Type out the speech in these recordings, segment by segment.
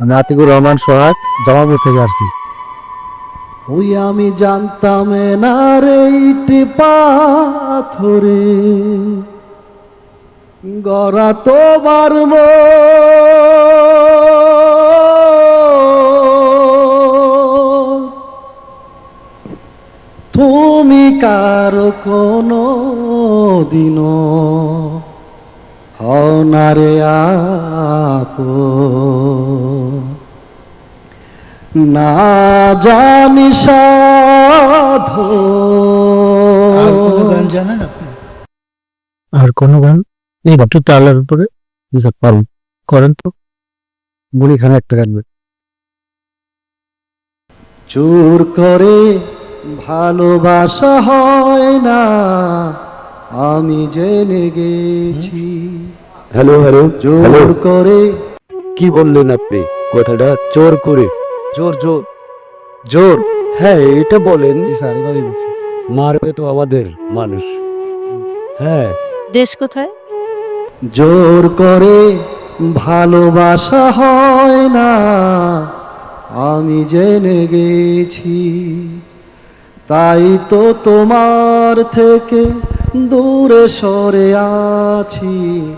আমি আতিকুর রহমান সোহাগ, জামালপুর থেকে আসছি। ওই আমি জানতাম না রে পাথরে। গড়া তোমার। তুমি কার কোনো দিন হনারে আপন। না জানি সাধো। আর কোনো গান জানেন আপনি? আর কোনো গান? এই একটু তালের উপরে স্যার পারুন করেন তো। গুলিখানে একটা গান চোর করে ভালোবাসা হয় না আমি জেনে গেছি। হ্যালো হ্যালো জোর করে কি বললেন আপনি? কথাটা চোর করে জোর জোর জোর। হ্যাঁ এটা বলেন। জি স্যার এভাবেই বলছি। মারবে তো আমাদের মানুষ। হ্যাঁ। দেশ কোথায়? জোর করে ভালোবাসা হয় না আমি জেনে গেছি। তাই তো তোমার থেকে দূরে সরে আছি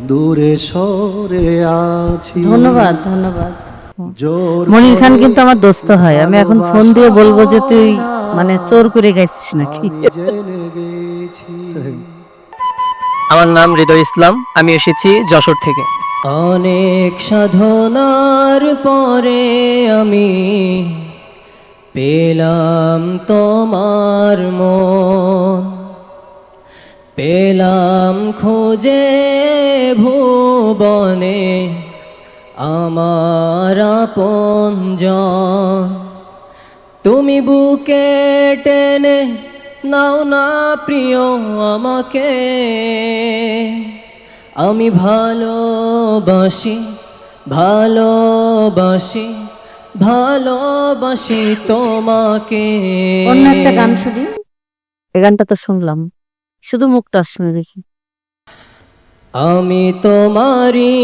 দূরে সরে আছি। ধন্যবাদ ধন্যবাদ। মনির খান কিন্তু আমার দোস্ত হয়। আমি এখন ফোন দিয়ে বলব যে তুই মানে চোর করে গেছিস নাকি? আমি জেনে গেছি। আমার নাম হৃদয় ইসলাম। আমি এসেছি যশোর থেকে। অনেক সাধনার পরে আমি পেলাম তোমার মন। পেলাম খোঁজে ভুবনে। আমার আপনজন তুমি বুকে টেনে নাও না প্রিয় আমাকে। আমি ভালোবাসি ভালোবাসি ভালোবাসি তোমাকে। অন্য একটা গান শুনি। এ গানটা তো শুনলাম। শুধু মুখটা শুনে দেখি। আমি তোমারি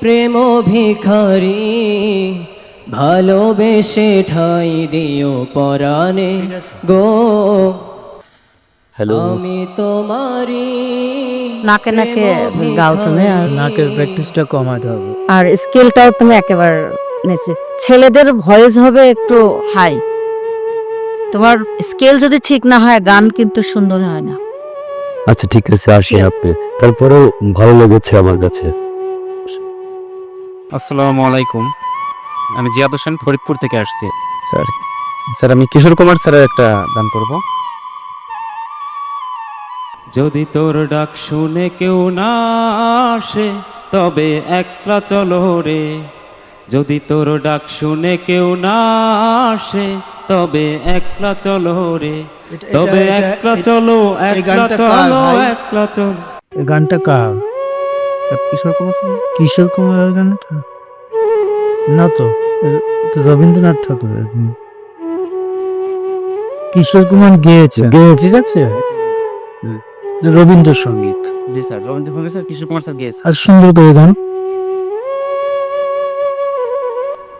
প্রেম ভিখারি ভালোবেসে ঠাই দিও পরাণে গো। হ্যালো আমি তোমারি নাকে নাকে গাও তুমি আর নাকের প্র্যাকটিসটা কমাতে হবে আর স্কেলটাও তুমি একেবারে নেচে। ছেলেদের ভয়েস হবে একটু হাই তোমার স্কেল যদি ঠিক না হয় গান কিন্তু সুন্দর হয় না। আচ্ছা ঠিক আছে আসি আপনি তারপরেও ভালো লেগেছে আমার কাছে। আসসালামু আলাইকুম। আমি জিয়াদ হোসেন ফরিদপুর থেকে আসছি। স্যার স্যার আমি কিশোর কুমার স্যারের একটা গান করব। যদি তোর ডাক শুনে কেউ না আসে তবে একলা চলো রে। যদি তোর ডাক শুনে কেউ না আসে তবে একলা চলো রে। তবে একলা চলো একলা চলো একলা চলো। এই গানটা কার? কিশোর কুমার? কিশোর কুমারের গানটা? না তো এটা রবীন্দ্রনাথ ঠাকুরের। কিশোর কুমার গেয়েছে। ঠিক আছে? রবীন্দ্রসঙ্গীত জি স্যার রবীন্দ্র সংগীত স্যার কিশোর কুমার স্যার গেয়েছে আর সুন্দর করে গান।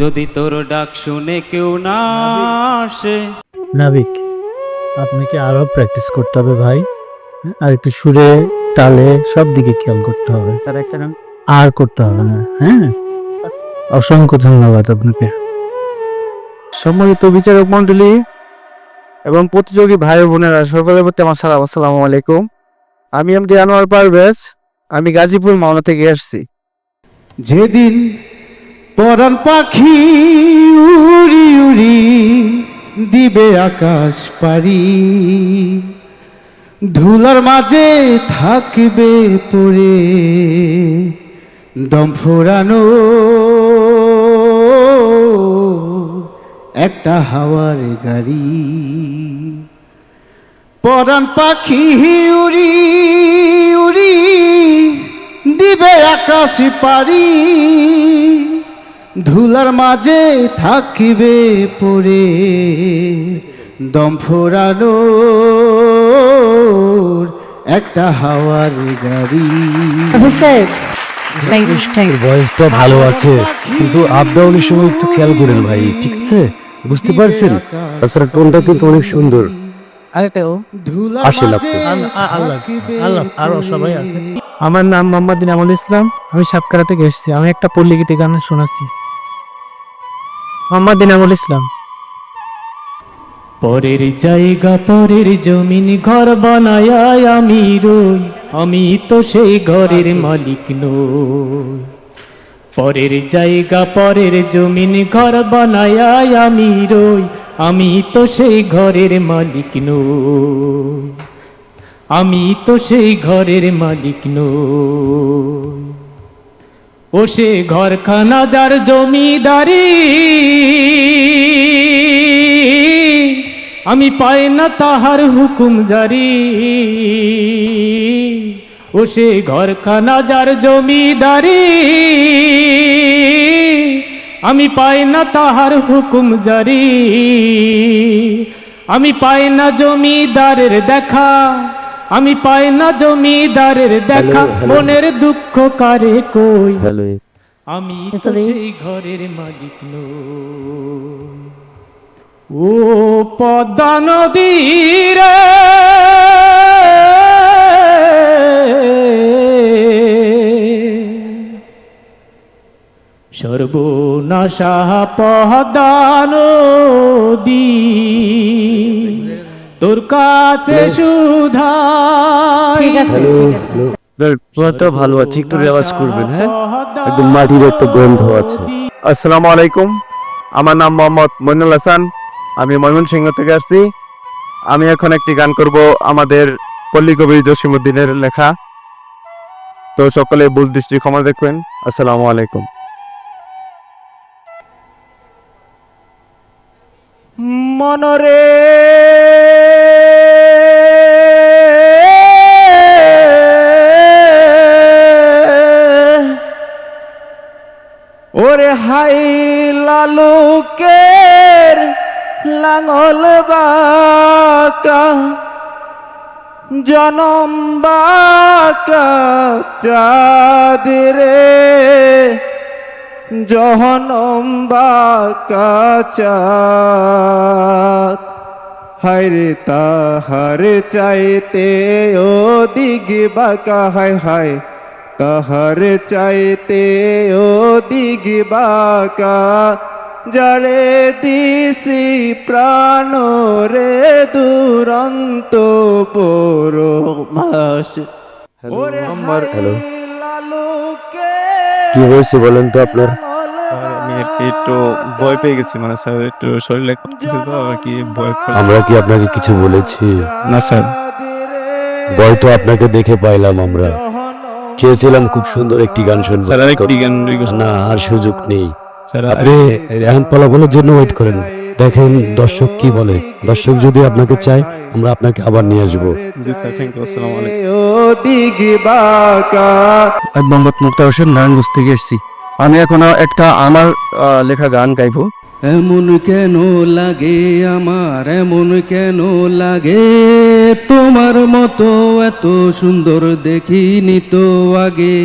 যদি তোর ডাক শুনে কেউ না আসে। নাবিক আপনাকে আরও প্র্যাকটিস করতে হবে ভাই? হ্যাঁ, আর একটু সুরে তালে সব দিকে খেয়াল করতে হবে। স্যার একটা গান। আর করতে হবে না হ্যাঁ? অসংখ্য ধন্যবাদ আপনাকে। সম্মানিত বিচারক মন্ডলী এবং প্রতিযোগী ভাই ও বোনেরা সকলের প্রতি আমার সালাম আসসালামু আলাইকুম। আমি এমডি আনোয়ার পারভেজ আমি গাজীপুর মাওনা থেকে এসেছি। যেদিন পরাণ পাখি উড়ি উড়ি দিবে আকাশ পারি ধুলার মাঝে থাকবে পড়ে দম ফুরানো। একটা হাওয়ার গাড়ি। পরাণ পাখি উড়ি উড়ি দিবে আকাশ পারি ধুলার মাঝে থাকিবে পড়ে দম ফোরানো একটা হাওয়ার গাড়ি। Abhishek thank you thank you ভয়েসটা ভালো আছে কিন্তু আপ ডাউনের সময় একটু খেয়াল করেন ভাই ঠিক আছে? বুঝতে পারছেন? তাছাড়া টোনটা কিন্তু অনেক সুন্দর। আসেন আপনি। আল্লাহ আল্লাহ আরও সবাই আছে। আমার নাম মোহাম্মদ ইনামুল ইসলাম, আমি সাতকারা থেকে এসেছি। আমি একটা পল্লীগীতি গান শোনাচ্ছি। মোহাম্মদ ইনামুল ইসলাম। পরের জায়গা, পরের জমিন ঘর বানায় আমি রই। আমি তো সেই ঘরের মালিক নই। পরের জায়গা, পরের জমিন ঘর বানায় আমি রই। আমি তো সেই ঘরের মালিক নই। আমি তো সেই ঘরের মালিক নই। ও সে ঘরখানা যার জমিদারি। আমি পাই না তাহার হুকুম জারি। ও সে ঘরখানা যার জমিদারি। আমি পাই না তাহার হুকুম জারি। আমি পাই না জমিদারের দেখা। আমি পাই না জমিদারের দেখা. মনের দুঃখ কারে কই? আমি তো সেই ঘরের মালিক নই। ও পদ্মা নদীর সর্বনাশা পদ্মা নদী। তোর কাছে সুধা ঠিক আছে ঠিক আছে। পুরোটা ভালো আছে একটু রেওয়াজ করবেন হ্যাঁ? একদম মাটির একটা গন্ধ আছে। আসসালামু আলাইকুম। আমার নাম মোহাম্মদ মইনুল হাসান। আমি ময়মনসিংহ থেকে আসছি। আমি এখন একটি গান করব আমাদের পল্লী কবি জসিমুদ্দিনের লেখা। তো সকলে বুঝ দৃষ্টি ক্ষমা দেখবেন। আসসালামু আলাইকুম। মনরে। ওরে হাই লালুকের লাঙল বাকা জনম বাকা চাঁদরে জহনম বাকাচাত হায়রে তাহার চাইতে ও দিগ বাকা হায় হায় তাহার চাইতে ও দিগ বাকা। জড়ে দিছি প্রাণ রে দুরন্ত পর মাস ওরে আমার হ্যালো। কি হয়েছে বলেন তো আপনার? আমি আর কি একটু ভয় পেয়ে গেছি মানে স্যার একটু শরীরে কাঁপতেছে তো আর কি ভয় আমরা কি আপনাকে কিছু বলেছি? না স্যার। ভয় তো আপনাকে দেখে পাইলাম আমরা। চেয়েছিলাম খুব সুন্দর একটি গান শুনব। স্যার আরেকটি গান না আর সুযোগ নেই। স্যার আপনি রেহান ফলাফলের জন্য ওয়েট করেন। দেখেন দর্শক কি বলে। দর্শক যদি আপনাকে চায় আমরা আপনাকে আবার নিয়ে আসব। জি স্যার থ্যাংক ইউ আসসালামু আলাইকুম। ও দিগ বাকা। আমি মোহাম্মদ মুক্তার হোসেন নারায়ণগঞ্জ থেকে এসেছি। আমি এখন একটা আমার লেখা গান গাইবো। এমন কেন লাগে আমার? এমন কেন লাগে? তোমার মতো এত সুন্দর দেখিনি তো আগে।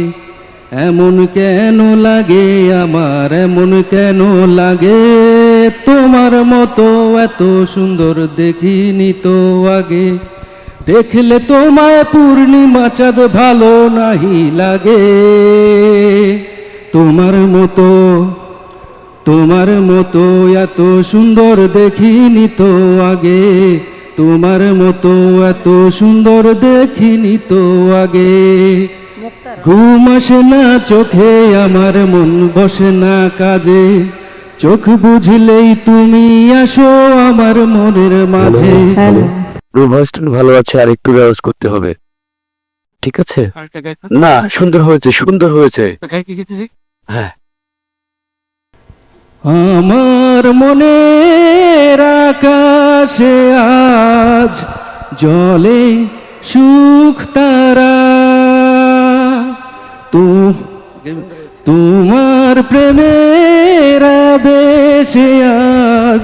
এমন কেন লাগে আমার? এমন কেন লাগে? তোমার মতো এত সুন্দর দেখিনি তো আগে। দেখলে তোমায় পূর্ণিমা চাঁদ ভালো নাহি লাগে। তোমার মতো তোমার মতো এত সুন্দর দেখিনি তো আগে। তোমার মতো এত সুন্দর দেখিনি তো আগে। ঘুম আসে না চোখে আমার মন বসে না কাজে। চোখ বুঝলেই তুমি আসো আমার মনের মাঝে। ভয়েসটা ভালো আছে আর একটু রেওয়াজ করতে হবে। ঠিক আছে? না সুন্দর হয়েছে সুন্দর হয়েছে। হ্যাঁ। আমার মনের আকাশে আজ জলে সুখ তারা। তু তোমার প্রেমের বেশে আজ